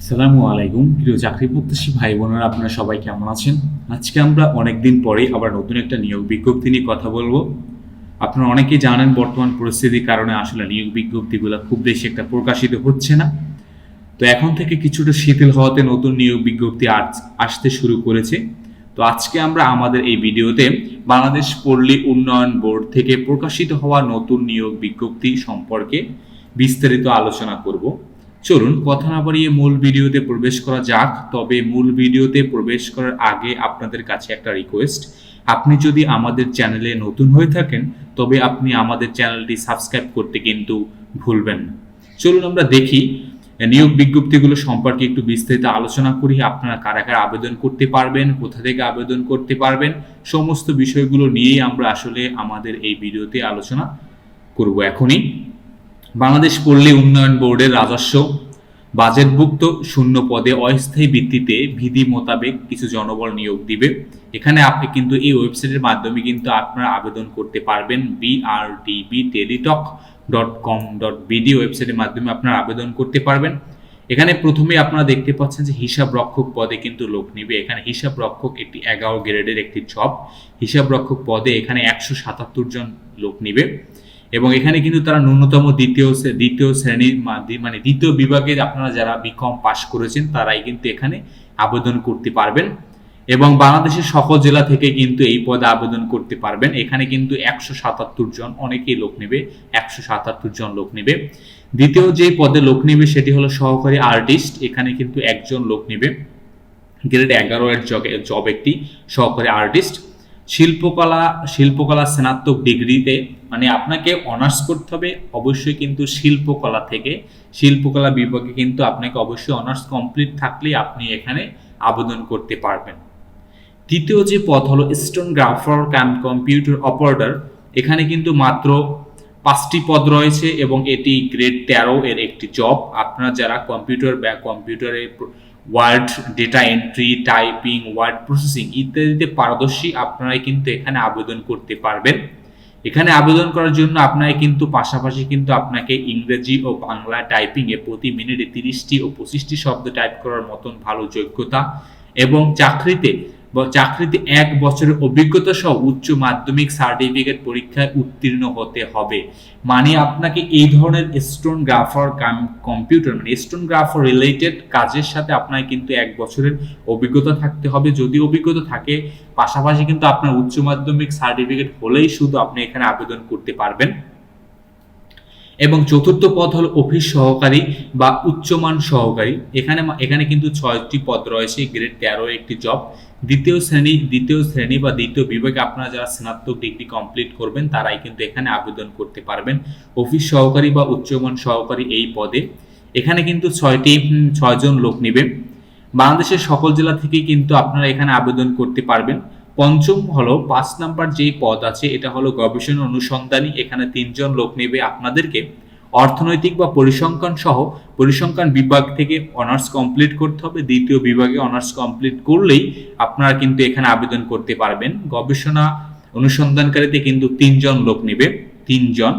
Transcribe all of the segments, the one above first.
আসসালামু আলাইকুম। প্রিয় চাকরি প্রত্যাশী ভাই বোনেরা, আপনারা সবাই কেমন আছেন? আজকে আমরা অনেকদিন পরে আবার নতুন একটা নিয়োগ বিজ্ঞপ্তি নিয়ে কথা বলব। আপনারা অনেকেই জানেন বর্তমান পরিস্থিতির কারণে আসলে নিয়োগ বিজ্ঞপ্তিগুলো খুব বেশি একটা প্রকাশিত হচ্ছে না। তো এখন থেকে কিছুটা শিথিল হওয়াতে নতুন নিয়োগ বিজ্ঞপ্তি আস- আসতে শুরু করেছে। তো আজকে আমরা আমাদের এই ভিডিওতে বাংলাদেশ পল্লী উন্নয়ন বোর্ড থেকে প্রকাশিত হওয়া নতুন নিয়োগ বিজ্ঞপ্তি সম্পর্কে বিস্তারিত আলোচনা করব। চলুন কথা না বাড়িয়ে মূল ভিডিওতে প্রবেশ করা যাক, তবে মূল ভিডিওতে প্রবেশ করার আগে আপনাদের কাছে একটা রিকোয়েস্ট আপনি যদি আমাদের চ্যানেলে নতুন হয়ে থাকেন, তবে আপনি আমাদের চ্যানেলটি সাবস্ক্রাইব করতে কিন্তু ভুলবেন না। চলুন আমরা দেখি, নিয়োগ বিজ্ঞপ্তিগুলো সম্পর্কে একটু বিস্তারিত আলোচনা করি। আপনারা কারা কারা আবেদন করতে পারবেন, কোথা থেকে আবেদন করতে পারবেন, সমস্ত বিষয়গুলো নিয়েই আমরা আসলে আমাদের এই ভিডিওতে আলোচনা করব এখনই। বাংলাদেশ পল্লী উন্নয়ন বোর্ডের রাজস্ব বাজেটভুক্ত শূন্য পদে অস্থায়ী ভিত্তিতে বিধি মোতাবেক কিছু জনবল নিয়োগ দিবে। এখানে আপনি কিন্তু এই ওয়েবসাইটের মাধ্যমে কিন্তু আপনারা আবেদন করতে পারবেন BRDB Teletalk dot com dot BD ওয়েবসাইটের মাধ্যমে আপনারা আবেদন করতে পারবেন। এখানে প্রথমে আপনারা দেখতে পাচ্ছেন যে হিসাব রক্ষক পদে কিন্তু লোক নিবে। এখানে হিসাব রক্ষক একটি এগারো গ্রেডের একটি জব হিসাব রক্ষক পদে এখানে একশো সাতাত্তর জন লোক নিবে। এবং এখানে কিন্তু তারা ন্যূনতম দ্বিতীয় দ্বিতীয় শ্রেণির মানে দ্বিতীয় বিভাগে আপনারা যারা বিকম পাশ করেছেন, তারাই কিন্তু এখানে আবেদন করতে পারবেন। এবং বাংলাদেশের সকল জেলা থেকে কিন্তু এই পদে আবেদন করতে পারবেন। এখানে কিন্তু একশো সাতাত্তর জন, অনেকেই লোক নেবে, একশো সাতাত্তর জন লোক নেবে। দ্বিতীয় যে পদে লোক নেবে, সেটি হলো সহকারী আর্টিস্ট। এখানে কিন্তু একজন লোক নেবে, গ্রেড এগারো এর জব একটি সহকারী আর্টিস্ট। শিল্পকলা শিল্পকলা স্নাতক ডিগ্রিতে মানে আপনাকে অনার্স করতে হবে অবশ্যই কিন্তু শিল্পকলা থেকে। শিল্পকলা বিভাগে কিন্তু আপনাকে অবশ্যই অনার্স কমপ্লিট থাকলেই আপনি এখানে আবেদন করতে পারবেন। তৃতীয় যে পদ হলো স্টোনগ্রাফার ক্যাম্প কম্পিউটার অপারেটর এখানে কিন্তু মাত্র পাঁচটি পদ রয়েছে এবং এটি গ্রেড তেরো এর একটি জব আপনারা যারা কম্পিউটার বা কম্পিউটারে word data entry, typing, word processing ইত্যাদিতে পারদর্শী আপনারাই কিন্তু এখানে আবেদন করতে পারবেন। এখানে আবেদন করার জন্য আপনাকে কিন্তু পাশাপাশি কিন্তু আপনাকে ইংরেজি ও বাংলা টাইপিংয়ে প্রতি মিনিটে তিরিশটি ও পঁচিশটি শব্দ টাইপ করার মতন ভালো যোগ্যতা এবং চাকরিতে চাকরিতে এক বছরের অভিজ্ঞতা সহ উচ্চ মাধ্যমিক সার্টিফিকেট পরীক্ষায় উত্তীর্ণ হতে হবে। মানে আপনাকে এই ধরনের স্টোনগ্রাফার কম্পিউটার মানে স্টোনগ্রাফার রিলেটেড কাজের সাথে আপনার কিন্তু এক বছরের অভিজ্ঞতা থাকতে হবে। যদি অভিজ্ঞতা থাকে, পাশাপাশি কিন্তু আপনার উচ্চ মাধ্যমিক সার্টিফিকেট হলেই শুধু আপনি এখানে আবেদন করতে পারবেন। এবং চতুর্থ পদ হল অফিস সহকারী বা উচ্চমান সহকারী। এখানে এখানে কিন্তু ছয়টি পদ রয়েছে গ্রেড তেরো একটি জব দ্বিতীয় শ্রেণি দ্বিতীয় শ্রেণি বা দ্বিতীয় বিভাগে আপনারা যারা স্নাতক ডিগ্রি কমপ্লিট করবেন, তারাই কিন্তু এখানে আবেদন করতে পারবেন। অফিস সহকারী বা উচ্চমান সহকারী এই পদে। এখানে কিন্তু ছয়টি ছয়জন লোক নেবে। বাংলাদেশের সকল জেলা থেকে কিন্তু আপনারা এখানে আবেদন করতে পারবেন। পঞ্চম হলো পাঁচ নাম্বার যেই পদ আছে, এটা হলো গবেষণা অনুসন্ধানী। এখানে তিনজন লোক নেবে আপনাদেরকে। অর্থনৈতিক বা পরিসংখ্যান সহ পরিসংখ্যান বিভাগ থেকে অনার্স কমপ্লিট করতে হবে। দ্বিতীয় বিভাগে অনার্স কমপ্লিট করলেই আপনারা কিন্তু এখানে আবেদন করতে পারবেন। গবেষণা অনুসন্ধানকারীতে কিন্তু তিনজন লোক নেবে। তিনজন।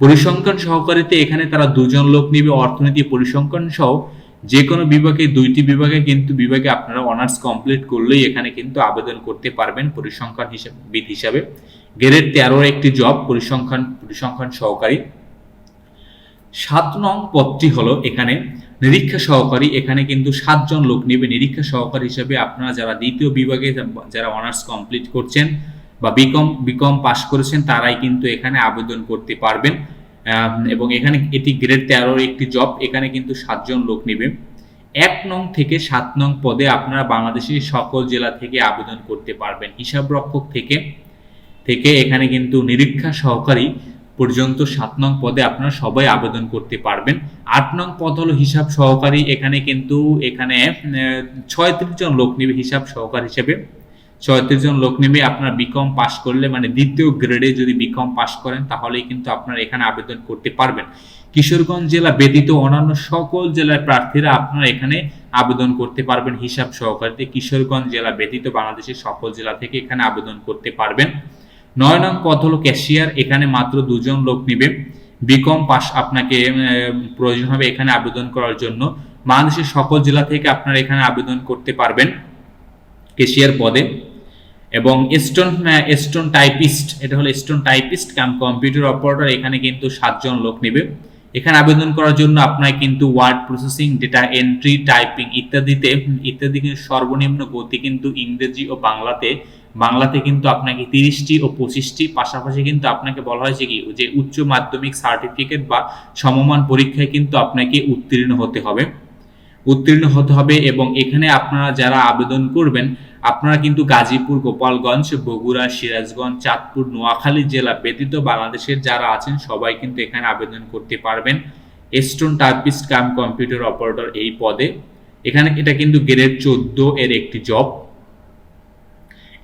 পরিসংখ্যান সহকারীতে এখানে তারা দুজন লোক নেবে। অর্থনীতি পরিসংখ্যান সহ যে কোনো বিভাগে, দুইটি বিভাগে কিন্তু বিভাগে আপনারা অনার্স কমপ্লিট করলেই এখানে কিন্তু আবেদন করতে পারবেন পরিসংখ্যান হিসাবে বিদ হিসাবে। গ্রেড তেরোর একটি জব পরিসংখ্যান পরিসংখ্যান সহকারী। সাত নং পদটি হলো এখানে নিরীক্ষা সহকারী। এখানে কিন্তু সাতজন লোক নেবে। নিরীক্ষা সহকারী হিসেবে আপনারা যারা দ্বিতীয় বিভাগে যারা অনার্স কমপ্লিট করছেন বা বিকম বিকম পাস করেছেন, তারাই কিন্তু এখানে আবেদন করতে পারবেন। এবং এখানে এটি গ্রেড তেরোর একটি জব এখানে কিন্তু সাতজন লোক নেবে। এক নং থেকে সাত নং পদে আপনারা বাংলাদেশের সকল জেলা থেকে আবেদন করতে পারবেন। হিসাব রক্ষক থেকে থেকে এখানে কিন্তু নিরীক্ষা সহকারী পর্যন্ত সাত নং পদে আপনারা সবাই আবেদন করতে পারবেন। আট নং পদ হলো হিসাব সহকারী, এখানে কিন্তু, এখানে ছয়ত্রিশ জন লোক নেবে হিসাব সহকারী হিসেবে। ছয়ত্রিশ জন লোক নেবে, আপনার বিকম পাশ করলে মানে দ্বিতীয় গ্রেডে যদি বিকম পাশ করেন, তাহলেই কিন্তু আপনার এখানে আবেদন করতে পারবেন। কিশোরগঞ্জ জেলা ব্যতীত অন্যান্য সকল জেলার প্রার্থীরা আপনারা এখানে আবেদন করতে পারবেন, হিসাব সহকারীতে কিশোরগঞ্জ জেলা ব্যতীত বাংলাদেশের সকল জেলা থেকে এখানে আবেদন করতে পারবেন। নয় নং পদ হলো ক্যাশিয়ার, এখানে মাত্র দুজন লোক নেবে। বিকম পাস আপনাকে প্রয়োজন হবে এখানে আবেদন করার জন্য। বাংলাদেশের সকল জেলা থেকে আপনারা এখানে আবেদন করতে পারবেন। ক্যাশিয়ার পদে। এবং স্টোন স্টোন টাইপিস্ট এটা হলো stone typist cum computer operator এখানে কিন্তু সাতজন লোক নেবে। এখানে আবেদন করার জন্য আপনার কিন্তু word processing data entry typing ইত্যাদিতে, ইত্যাদি কিন্তু সর্বনিম্ন গতি কিন্তু ইংরেজি ও বাংলাতে বাংলাতে কিন্তু আপনাকে তিরিশটি ও পঁচিশটি, পাশাপাশি কিন্তু আপনাকে বলা হয়েছে কি, যে উচ্চ মাধ্যমিক সার্টিফিকেট বা সমমান পরীক্ষায় কিন্তু আপনাকে উত্তীর্ণ হতে হবে। উত্তীর্ণ হতে হবে এবং এখানে আপনারা যারা আবেদন করবেন, আপনারা কিন্তু গাজীপুর, গোপালগঞ্জ, বগুড়া, সিরাজগঞ্জ, চাঁদপুর, নোয়াখালী জেলা ব্যতীত বাংলাদেশের যারা আছেন সবাই কিন্তু এখানে আবেদন করতে পারবেন। Stone typist cum computer operator এই পদে। এখানে এটা কিন্তু গ্রেড চোদ্দ এর একটি জব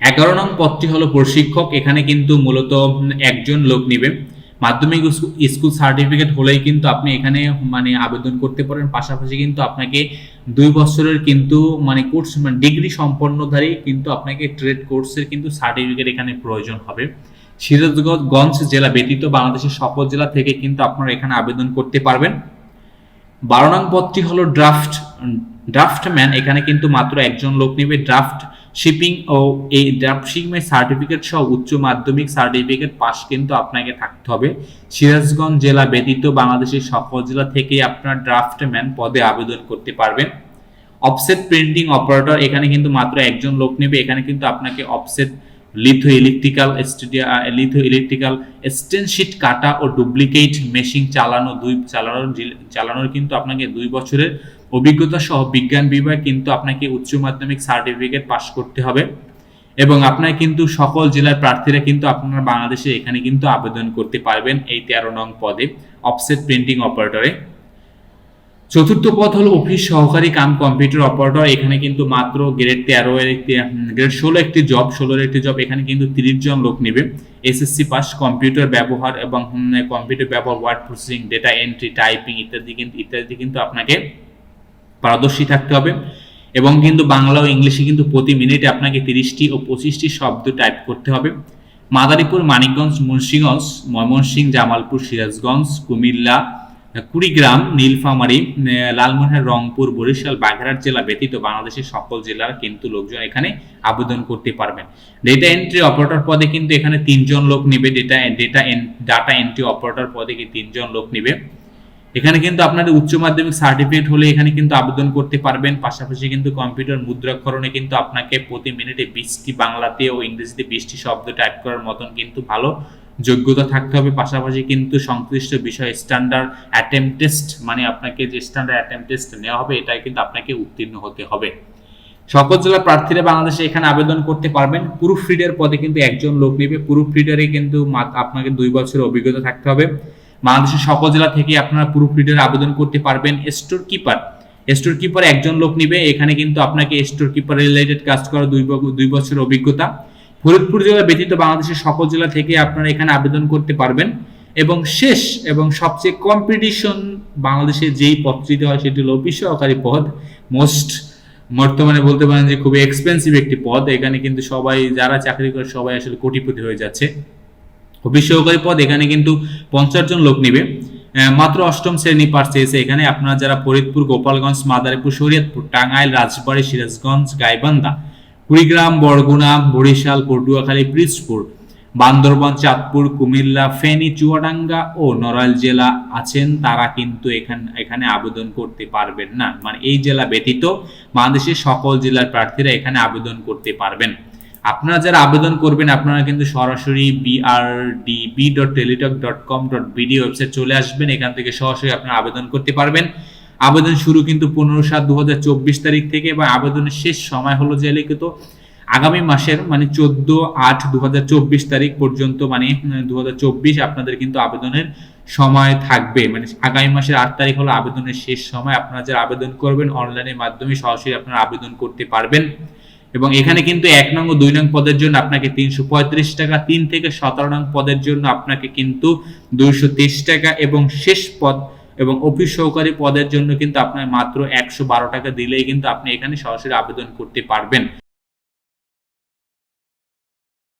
এগারো নং পদটি হলো প্রশিক্ষক। এখানে কিন্তু মূলত একজন লোক নেবে। মাধ্যমিক স্কুল সার্টিফিকেট হলেই কিন্তু আপনি এখানে মানে আবেদন করতে পারেন। পাশাপাশি কিন্তু আপনাকে দুই বছরের কিন্তু মানে কোর্স মানে ডিগ্রি সম্পন্নধারী কিন্তু আপনাকে ট্রেড কোর্সের কিন্তু সার্টিফিকেট এখানে প্রয়োজন হবে। সিরাজগঞ্জ জেলা ব্যতীত বাংলাদেশের সকল জেলা থেকে কিন্তু আপনারা এখানে আবেদন করতে পারবেন। বারো নং পদটি হলো ড্রাফট ড্রাফটম্যান এখানে কিন্তু মাত্র একজন লোক নেবে। ড্রাফট শিপিং ও এই ড্রাফট শিপিং সার্টিফিকেট সহ উচ্চ মাধ্যমিক সার্টিফিকেট পাস কিন্তু আপনাকে থাকতে হবে। সিরাজগঞ্জ জেলা ব্যতীত বাংলাদেশের সকল জেলা থেকে আপনার ড্রাফটম্যান পদে আবেদন করতে পারবেন। অফসেট প্রিন্টিং অপারেটর এখানে কিন্তু মাত্র একজন লোক নেবে। এখানে কিন্তু আপনাকে offset litho electrical litho electrical stencil কাটা ও ডুপ্লিকেট মেশিন চালানো, দুই, চালানোর চালানোর কিন্তু আপনাকে দুই বছরের অভিজ্ঞতা সহ বিজ্ঞান বিভাগ কিন্তু আপনাকে উচ্চ মাধ্যমিক সার্টিফিকেট পাস করতে হবে এবং আপনার কিন্তু সকল জেলার প্রার্থীরা কিন্তু আপনারা বাংলাদেশে এখানে কিন্তু আবেদন করতে পারবেন এই তেরো নং পদে অফসেট প্রিন্টিং অপারেটরে চতুর্থ পদ হলো অফিস সহকারী কাম কম্পিউটার অপারেটর এখানে কিন্তু মাত্র গ্রেড তেরো এর একটি গ্রেড ষোলো একটি জব ষোলোর একটি জব এখানে কিন্তু তিরিশ জন লোক নেবে। এসএসসি পাস কম্পিউটার ব্যবহার এবং কম্পিউটার ব্যবহার word processing data entry typing ইত্যাদি কিন্তু ইত্যাদি কিন্তু আপনাকে পারদর্শী থাকতে হবে। এবং কিন্তু বাংলা ও ইংলিশে কিন্তু প্রতি মিনিটে আপনাকে তিরিশটি ও পঁচিশটি শব্দ টাইপ করতে হবে। মাদারীপুর, মানিকগঞ্জ, মুন্সিগঞ্জ, ময়মনসিংহ, জামালপুর, সিরাজগঞ্জ, কুমিল্লা, কুড়িগ্রাম, নীলফামারী লালমনিরহাট রংপুর, বরিশাল, বাগেরহাট জেলা ব্যতীত বাংলাদেশের সকল জেলার কিন্তু লোকজন এখানে আবেদন করতে পারবেন। ডেটা এন্ট্রি অপারেটর পদে কিন্তু এখানে তিনজন লোক নেবে। Data data data entry operator পদে কি তিনজন লোক নেবে? এখানে কিন্তু আপনাদের উচ্চ মাধ্যমিক সার্টিফিকেট হলে এখানে কিন্তু আবেদন করতে পারবেন। পাশাপাশি কিন্তু কম্পিউটার মুদ্রাক্ষরণে কিন্তু আপনাকে প্রতি মিনিটে বিশটি বাংলাতে ও ইংরেজিতে বিশটি শব্দ টাইপ করার মতন কিন্তু ভালো যোগ্যতা থাকতে হবে। পাশাপাশি কিন্তু সংশ্লিষ্ট বিষয় স্ট্যান্ডার্ড অ্যাটেম্প টেস্ট মানে আপনাকে যে স্ট্যান্ডার্ড অ্যাটেম্প টেস্ট নেওয়া হবে, এটাই কিন্তু আপনাকে উত্তীর্ণ হতে হবে। সকল জেলার প্রার্থীরা বাংলাদেশে এখানে আবেদন করতে পারবেন। প্রুফ রিডার পদে কিন্তু একজন লোক নেবে। প্রুফ রিডারে কিন্তু আপনাকে দুই বছরের অভিজ্ঞতা থাকতে হবে। বাংলাদেশের সকল জেলা থেকে আপনারা প্রুফ রিডার আবেদন করতে পারবেন স্টোর কিপার স্টোর কিপার একজন লোক নিবে, এখানে কিন্তু আপনাকে স্টোর কিপার রিলেটেড কাজ করা দুই দুই বছরের অভিজ্ঞতা। ফরিদপুর জেলা ব্যতীত বাংলাদেশের সকল জেলা থেকে আপনারা এখানে আবেদন করতে পারবেন। এবং শেষ এবং সবচেয়ে কম্পিটিশন বাংলাদেশে যেই পদটিতে হয় সেটি হলো অফিস সহকারী পদ। মোস্ট বর্তমানে বলতে পারেন যে খুবই এক্সপেন্সিভ একটি পদ। এখানে কিন্তু সবাই, যারা চাকরি করে সবাই আসলে কোটিপতি হয়ে যাচ্ছে। অফিস সহকারী পদ এখানে কিন্তু পঞ্চাশ জন লোক নিবে। মাত্র অষ্টম শ্রেণি চেয়েছে এখানে। আপনারা যারা ফরিদপুর, গোপালগঞ্জ, মাদারীপুর, শরীয়তপুর, টাঙ্গাইল, রাজবাড়ী, সিরাজগঞ্জ, গাইবান্ধা, কুড়িগ্রাম, বরগুনা, বরিশাল, পটুয়াখালী, পিরিজপুর, বান্দরবান, চাঁদপুর, কুমিল্লা, ফেনী, চুয়াডাঙ্গা ও নড়াইল জেলা আছেন, তারা কিন্তু এখানে এখানে আবেদন করতে পারবেন না। মানে এই জেলা ব্যতীত বাংলাদেশের সকল জেলার প্রার্থীরা এখানে আবেদন করতে পারবেন। আপনারা যারা আবেদন করবেন, আপনারা কিন্তু সরাসরি BRDB dot Teletalk dot com dot BD website চলে আসবেন। এখান থেকে সরাসরি আপনারা আবেদন করতে পারবেন। আবেদন শুরু কিন্তু পনেরো সাত দু তারিখ থেকে এবং আবেদনের শেষ সময় হলো যে লিখিত আগামী মাসের মানে চোদ্দ আট দু তারিখ পর্যন্ত মানে দু হাজার চব্বিশ আপনাদের কিন্তু আবেদনের সময় থাকবে। মানে আগামী মাসের আট তারিখ হলো আবেদনের শেষ সময়। আপনারা যারা আবেদন করবেন অনলাইনের মাধ্যমে সরাসরি আপনারা আবেদন করতে পারবেন। এবং এখানে কিন্তু এক নং ও দুই নং পদের জন্য আপনাকে তিনশো পঁয়ত্রিশ টাকা, তিন থেকে সতেরো নং পদের জন্য আপনাকে কিন্তু দুইশো তেইশ টাকা এবং শেষ পদ এবং অফিস সহকারী পদের জন্য কিন্তু আপনার মাত্র একশো বারো টাকা দিলেই কিন্তু আপনি এখানে সরাসরি আবেদন করতে পারবেন।